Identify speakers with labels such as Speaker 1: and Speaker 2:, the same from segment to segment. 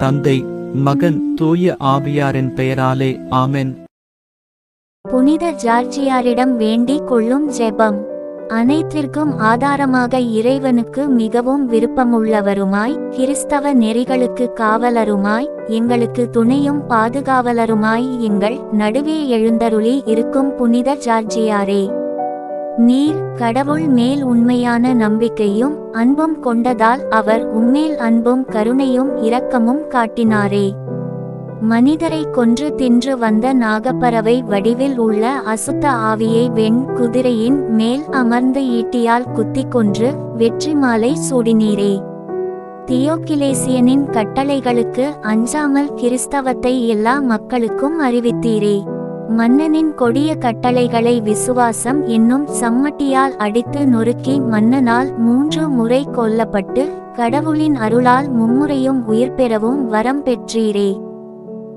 Speaker 1: தந்தை மகன் தூய ஆவியாரின் பெயராலே ஆமென்.
Speaker 2: புனித ஜார்ஜியாரிடம் வேண்டிக் கொள்ளும் ஜெபம். அனைத்திற்கும் ஆதாரமாக இறைவனுக்கு மிகவும் விருப்பமுள்ளவருமாய் கிறிஸ்தவ நெறிகளுக்கு காவலருமாய் எங்களுக்கு துணையும் பாதுகாவலருமாய் எங்கள் நடுவே எழுந்தருளி இருக்கும் புனித ஜார்ஜியாரே. நீர் கடவுள் மேல் உண்மையான நம்பிக்கையும் அன்பும் கொண்டதால் அவர் உம்மேல் அன்பும் கருணையும் இரக்கமும் காட்டினாரே. மனிதரை கொன்று தின்று வந்த நாகப்பறவை வடிவில் உள்ள அசுத்த ஆவியை வெண் குதிரையின் மேல் அமர்ந்து ஈட்டியால் குத்திக் கொன்று வெற்றி மாலை சூடினீரே. தியோக்கிலேசியனின் கட்டளைகளுக்கு அஞ்சாமல் கிறிஸ்தவத்தை எல்லா மக்களுக்கும் அறிவித்தீரே. மன்னனின் கொடிய கட்டளைகளை விசுவாசம் என்னும் சம்மட்டியால் அடித்து நொறுக்கி மன்னனால் மூன்று முறை கொல்லப்பட்டு கடவுளின் அருளால் மும்முறையும் உயிர் பெறவும் வரம் பெற்றீரே.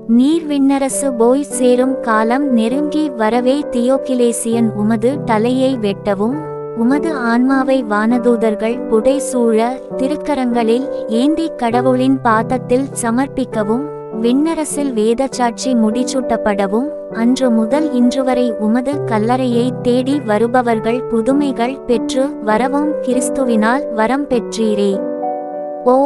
Speaker 2: நீர் விண்ணரசு போய் சேரும் காலம் நெருங்கி வரவே தியோகிலேசியன் உமது தலையை வெட்டவும் உமது ஆன்மாவை வானதூதர்கள் புடைசூழ திருக்கரங்களில் ஏந்தி கடவுளின் பாதத்தில் சமர்ப்பிக்கவும் விண்ணரசில் வேதச்சாட்சி முடிச்சூட்டப்படவும் அன்று முதல் இன்று வரை உமது கல்லறையை தேடி வருபவர்கள் புதுமைகள் பெற்று வரவும் கிறிஸ்துவினால் வரம் பெற்றீரே. ஓ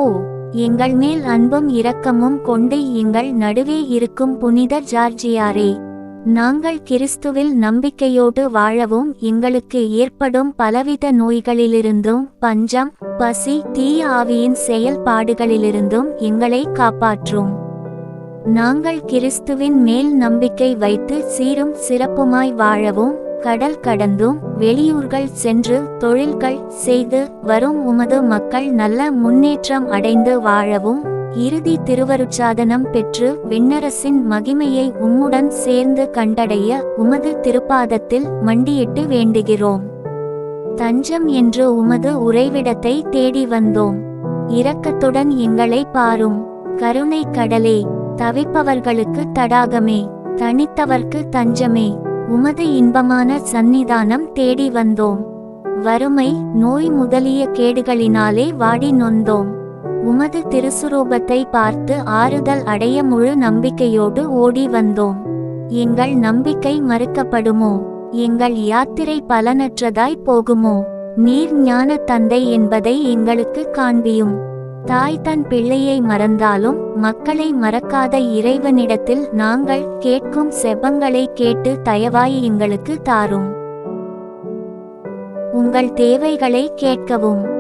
Speaker 2: எங்கள் மேல் அன்பும் இரக்கமும் கொண்டு எங்கள் நடுவே இருக்கும் புனித ஜார்ஜியாரே. நாங்கள் கிறிஸ்துவில் நம்பிக்கையோடு வாழவும் எங்களுக்கு ஏற்படும் பலவித நோய்களிலிருந்தும் பஞ்சம் பசி தீய ஆவியின் செயல்பாடுகளிலிருந்தும் எங்களை காப்பாற்றும். நாங்கள் கிறிஸ்துவின் மேல் நம்பிக்கை வைத்து சீரும் சிறப்புமாய் வாழவும் கடல் கடந்தும் வெளியூர்கள் சென்று தொழில்கள் செய்து வரும் உமது மக்கள் நல்ல முன்னேற்றம் அடைந்து வாழவும் இறுதி திருவருட்சாதனம் பெற்று விண்ணரசின் மகிமையை உம்முடன் சேர்ந்து கண்டடைய உமது திருப்பாதத்தில் மண்டியிட்டு வேண்டுகிறோம். தஞ்சம் என்று உமது உறைவிடத்தை தேடி வந்தோம். இரக்கத்துடன் எங்களை பாரும். கருணை கடலே தவிப்பவர்களுக்கு தடாகமே தனித்தவர்க்கு தஞ்சமே. உமது இன்பமான சந்நிதானம் தேடி வந்தோம். வறுமை நோய் முதலிய கேடுகளினாலே வாடி நொந்தோம். உமது திருசுரூபத்தை பார்த்து ஆறுதல் அடைய முழு நம்பிக்கையோடு ஓடி வந்தோம். எங்கள் நம்பிக்கை மறுக்கப்படுமோ? எங்கள் யாத்திரை பலனற்றதாய் போகுமோ? நீர் ஞான தந்தை என்பதை எங்களுக்கு காண்பியும். தாய் தன் பிள்ளையை மறந்தாலும் மக்களை மறக்காத இறைவனிடத்தில் நாங்கள் கேட்கும் செபங்களை கேட்டு தயவாய் எங்களுக்கு தாரும். உங்கள் தேவைகளை கேட்கவும்.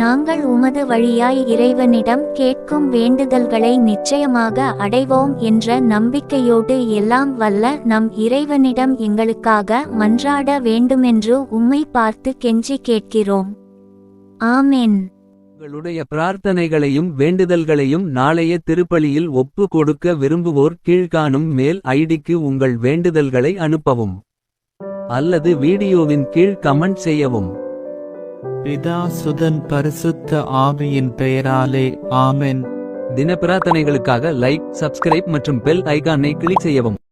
Speaker 2: நாங்கள் உமது வழியாய் இறைவனிடம் கேட்கும் வேண்டுதல்களை நிச்சயமாக அடைவோம் என்ற நம்பிக்கையோடு எல்லாம் வல்ல நம் இறைவனிடம் எங்களுக்காக மன்றாட வேண்டுமென்று உம்மை பார்த்து கெஞ்சி கேட்கிறோம். ஆமேன்.
Speaker 3: உங்களுடைய பிரார்த்தனைகளையும் வேண்டுதல்களையும் நாளைய திருப்பலியில் ஒப்பு கொடுக்க விரும்புவோர் கீழ்காணும் மேல் ஐடிக்கு உங்கள் வேண்டுதல்களை அனுப்பவும். அல்லது வீடியோவின் கீழ் கமெண்ட் செய்யவும்.
Speaker 1: பிதா சுதன் பரிசுத்த ஆவியின் பெயராலே ஆமென்.
Speaker 3: தின பிரார்த்தனைகளுக்காக லைக் சப்ஸ்கிரைப் மற்றும் பெல் ஐகானை கிளிக் செய்யவும்.